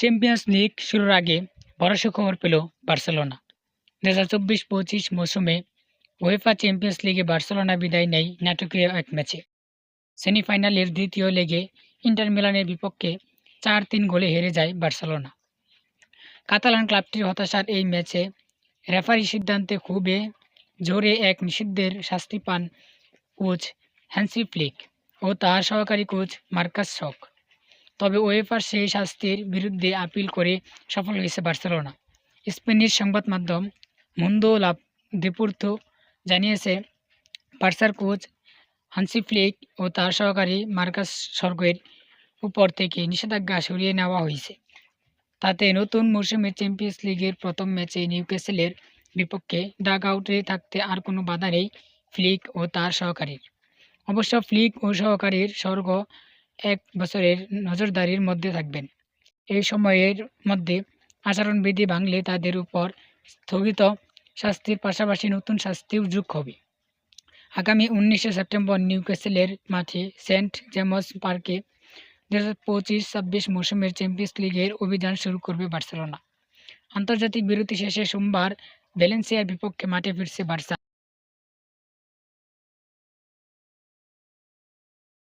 Champions league শুরুর আগে বড় সুখবর পেল বার্সেলোনা। দু হাজার চব্বিশ পঁচিশ মৌসুমে ওয়েফা চ্যাম্পিয়ন্স লিগে বার্সেলোনা বিদায় নেয় নাটকীয় এক ম্যাচে। সেমিফাইনালের দ্বিতীয় লেগে ইন্টার মিলানের বিপক্ষে চার তিন গোলে হেরে যায় বার্সেলোনা। কাতালান ক্লাবটির হতাশার এই ম্যাচে রেফারি সিদ্ধান্তে খুবই জোরে এক নিষিদ্ধের শাস্তি পান কোচ হ্যান্সি ফ্লিক ও তার সহকারী কোচ মার্কাস শক। তবে ওয়েফার সেই শাস্তির বিরুদ্ধে আপিল করে সফল হয়েছে বার্সেলোনা। স্পেনিশ সংবাদ মাধ্যম মুন্দো লাভ দেপুর্তো জানিয়েছে, বার্সার কোচ হান্সি ফ্লিক ও তার সহকারী মার্কাস সর্গের উপর থেকে নিষেধাজ্ঞা সরিয়ে নেওয়া হয়েছে। তাতে নতুন মৌসুমে চ্যাম্পিয়ন্স লিগের প্রথম ম্যাচে নিউক্যাসেলের বিপক্ষে ডাগ আউটে থাকতে আর কোনো বাধা নেই ফ্লিক ও তার সহকারীর। অবশ্য ফ্লিক ও সহকারীর স্বর্গ এক বছরের নজরদারির মধ্যে থাকবেন। এই সময়ের মধ্যে আচরণবিধি ভাঙলে তাদের উপর স্থগিত শাস্তির পাশাপাশি নতুন শাস্তিও যোগ হবে। আগামী উনিশে সেপ্টেম্বর নিউক্যাসেলের মাঠে সেন্ট জেমস পার্কে দু হাজার পঁচিশ ছাব্বিশ মৌসুমের চ্যাম্পিয়ন্স লিগের অভিযান শুরু করবে বার্সেলোনা। আন্তর্জাতিক বিরতি শেষে সোমবার ভ্যালেন্সিয়ার বিপক্ষে মাঠে ফিরছে বার্সা।